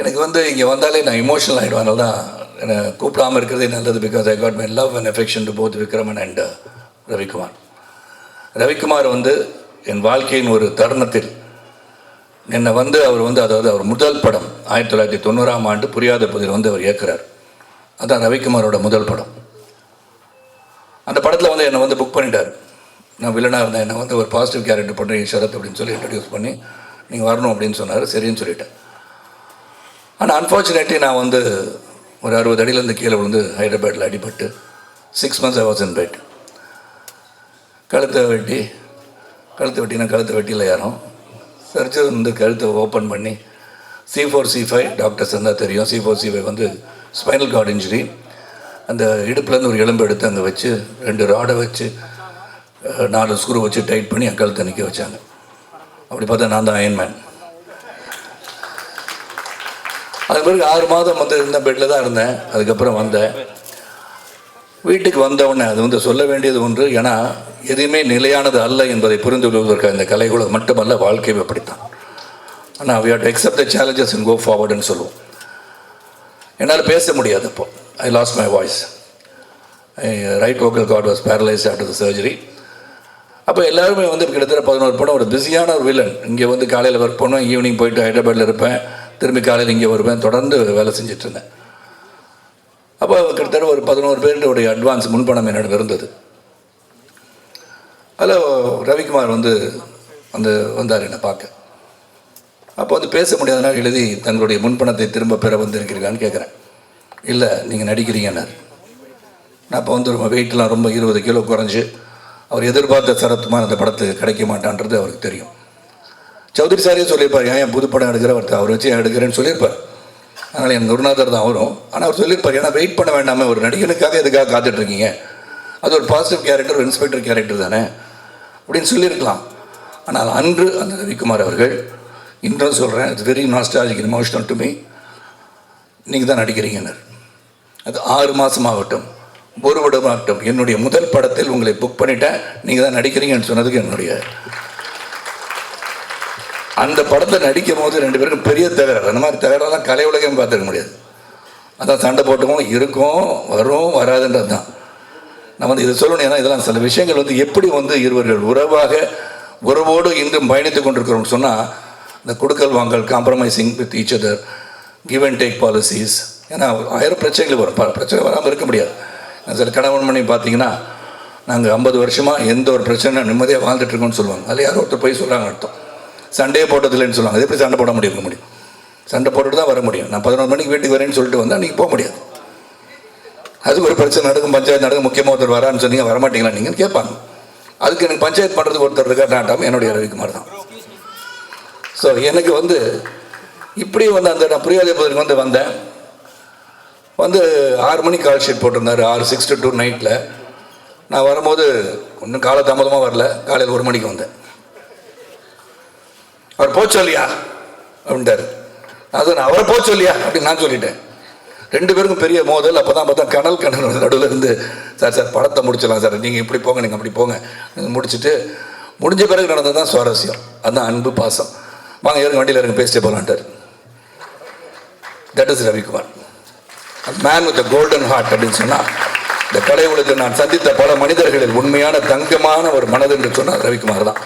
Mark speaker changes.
Speaker 1: எனக்கு வந்து இங்கே வந்தாலே நான் இமோஷனல் ஆகிடுவேன் அதனால தான் என்னை கூப்பிடாமல் இருக்கிறதே நல்லது because I got my love and affection to both Vikraman and Ravikumar Ravikumar வந்து என் வாழ்க்கையின் ஒரு தருணத்தில் என்னை வந்து அவர் வந்து அதாவது அவர் முதல் படம் ஆயிரத்தி தொள்ளாயிரத்தி தொண்ணூறாம் ஆண்டு புரியாத புதிர் வந்து அவர் இயக்குறார். அதான் ரவிக்குமாரோட முதல் படம். அந்த படத்தில் வந்து என்னை வந்து புக் பண்ணிட்டார். நான் வில்லனாக இருந்தேன். என்னை வந்து ஒரு பாசிட்டிவ் கேரக்டர் பண்ணி ஷரத் அப்படின்னு சொல்லி இன்ட்ரடியூஸ் பண்ணி நீங்கள் வரணும் அப்படின்னு சொன்னார். சரின்னு சொல்லிட்டேன். ஆனால் அன்ஃபார்ச்சுனேட்லி நான் வந்து ஒரு அறுபது அடியிலேருந்து கீழே விழுந்து ஹைதராபாத்தில் அடிபட்டு six months I was in bed கழுத்தை வெட்டி கழுத்தை வெட்டினா கழுத்தை வெட்டியில் யாரும். சர்ஜர் வந்து கழுத்தை ஓப்பன் பண்ணி C four C five doctors இருந்தால் தெரியும். சி ஃபோர் சி ஃபைவ் வந்து ஸ்பைனல் கார்டு இன்ஜுரி அந்த இடுப்புலேருந்து ஒரு எலும்பு எடுத்து அங்கே வச்சு ரெண்டு ராடை வச்சு நாலு ஸ்க்ரூ வச்சு டைட் பண்ணி என் கழுத்தை நிற்க வச்சாங்க. அப்படி பார்த்தா நான் தான் அயன்மேன் அது பிறகு ஆறு மாதம் வந்து இருந்த பெட்டில் தான் இருந்தேன். அதுக்கப்புறம் வந்தேன். வீட்டுக்கு வந்தவுடனே அது வந்து சொல்ல வேண்டியது ஒன்று. ஏன்னா எதுவுமே நிலையானது அல்ல என்பதை புரிந்து கொள்வதற்காக இந்த கலைகளும் மட்டுமல்ல வாழ்க்கையும் அப்படித்தான். ஆனால் we have accept the challenges in go ஃபார்வர்டுன்னு சொல்லுவோம். என்னால் பேச முடியாது அப்போ I lost my voice right vocal cord was paralyse after the surgery அப்போ எல்லாருமே வந்து கிட்டத்தட்ட பதினோரு படம். ஒரு பிஸியான ஒரு வில்லன் இங்கே வந்து காலையில் ஒர்க் பண்ணுவேன் ஈவினிங் போயிட்டு ஹைதராபாத்தில் இருப்பேன். திரும்பி காலையில் இங்கே வருவேன். தொடர்ந்து வேலை செஞ்சிட்ருந்தேன் அப்போ கிட்டத்தட்ட ஒரு பதினோரு பேருடைய அட்வான்ஸ் முன்பணம் என்னிடம் இருந்தது. அதில் ரவிக்குமார் வந்து வந்து வந்தார் என்னை பார்க்க. அப்போ வந்து பேச முடியாதனால் எழுதி தங்களுடைய முன்பணத்தை திரும்ப பெற வந்திருக்கிறீர்களான்னு கேட்குறேன். இல்லை நீங்கள் நடிக்கிறீங்கன்னார். நான் அப்போ வந்து ரொம்ப வெயிட்லாம் ரொம்ப இருபது கிலோ குறைஞ்சி அவர் எதிர்பார்த்த சரத்துமான அந்த படத்துக்கு கிடைக்க மாட்டான்றது அவருக்கு தெரியும். சௌத்ரி சாரே சொல்லியிருப்பார் ஏன் என் புது படம் எடுக்கிற? அவர் வச்சு எடுக்கிறேன்னு சொல்லியிருப்பார். அதனால் என் குருநாதர் தான் அவரும் ஆனால் அவர் சொல்லியிருப்பார் ஏன்னா வெயிட் பண்ண வேண்டாமல் ஒரு நடிகனுக்காக எதுக்காக காத்துட்ருக்கீங்க? அது ஒரு பாசிட்டிவ் கேரக்டர் ஒரு இன்ஸ்பெக்டர் கேரக்டர் தானே? அப்படின்னு சொல்லியிருக்கலாம். ஆனால் அன்று அந்த ரவிக்குமார் அவர்கள் இன்றும் சொல்கிறேன் it's very nostalgic emotional to me நீங்கள் தான் நடிக்கிறீங்கன்னர் அது ஆறு மாதமாகட்டும் ஒரு வருடமாகட்டும். என்னுடைய முதல் படத்தில் உங்களை புக் பண்ணிட்டேன். நீங்கள் தான் நடிக்கிறீங்கன்னு சொன்னதுக்கு என்னுடைய அந்த படத்தை நடிக்கும் போது ரெண்டு பேருக்கும் பெரிய தகராறு அந்த மாதிரி தகராறுலாம் கலை உலகம் பார்த்துக்க முடியாது. அதான் சண்டை போட்டுக்கும் இருக்கும் வரும் வராதுன்றது தான். நான் வந்து இதை சொல்லணும் ஏன்னா இதெல்லாம் சில விஷயங்கள் வந்து எப்படி வந்து இருவர்கள் உறவாக உறவோடு இன்றும் பயணித்துக் கொண்டிருக்கிறோம்னு சொன்னால் இந்த கொடுக்கல் வாங்கல் compromising with each other give and take policies ஏன்னா ஆயிரம் பிரச்சனைகள் வரும். பிரச்சனை வராமல் இருக்க முடியாது. சில கணவன் மணி பார்த்தீங்கன்னா நாங்கள் ஐம்பது வருஷமாக எந்த ஒரு பிரச்சனை நிம்மதியாக வாழ்ந்துட்டு இருக்கோம்னு சொல்லுவாங்க. அதில் யாரோ ஒருத்தர் போய் சொல்கிறாங்க அர்த்தம். சண்டையே போட்டதில்லைன்னு சொல்லுவாங்க. அது எப்படி சண்டை போட முடியும்? இருக்க முடியும். சண்டை போட்டுட்டு தான் வர முடியும். நான் பதினொரு மணிக்கு வீட்டுக்கு வரேன்னு சொல்லிட்டு வந்தால் நீங்கள் போக முடியாது. அதுக்கு ஒரு பிரச்சனை நடக்கும். பஞ்சாயத்து நடக்கும். முக்கியமாக ஒருத்தர் வரான்னு சொன்னீங்க வரமாட்டீங்களா நீங்கள் கேட்பாங்க. அதுக்கு எனக்கு பஞ்சாயத்து பண்ணுறதுக்கு ஒருத்தர் இருக்கா நாட்டம் என்னுடைய ரவிக்குமார் தான். ஸோ எனக்கு வந்து இப்படி வந்து அந்த நான் புரியாத வந்து வந்தேன். வந்து ஆறு மணிக்கு கால் ஷீட் போட்டிருந்தாரு. ஆறு சிக்ஸ் டு டூ நைட்டில் நான் வரும்போது ஒன்றும் காலதாமதமாக வரல. காலையில் ஒரு மணிக்கு வந்தேன். அவர் போச்சொல்லியா அப்படின்ட்டார். அது நான் அவரை போச்சொல்லியா அப்படின்னு நான் சொல்லிட்டேன். ரெண்டு பேருக்கும் பெரிய மோதல். அப்போ தான் பார்த்தா கனல் கனல் நடுவில் இருந்து சார் சார் படத்தை முடிச்சிடலாம் சார். நீங்கள் இப்படி போங்க நீங்கள் அப்படி போங்க. முடிச்சுட்டு முடிஞ்ச பிறகு நடந்தது தான் சுவாரஸ்யம். அதுதான் அன்பு பாசம். வாங்க இறங்க வண்டியில் இறங்க பேசிட்டே போகலான்ட்டார் that is Ravikumar. Man with golden heart அப்படின்னு சொன்னால் இந்த கலை உலகத்தில் நான் சந்தித்த பல மனிதர்களில் உண்மையான தங்கமான ஒரு மனது என்று சொன்னார் ரவிக்குமார் தான்.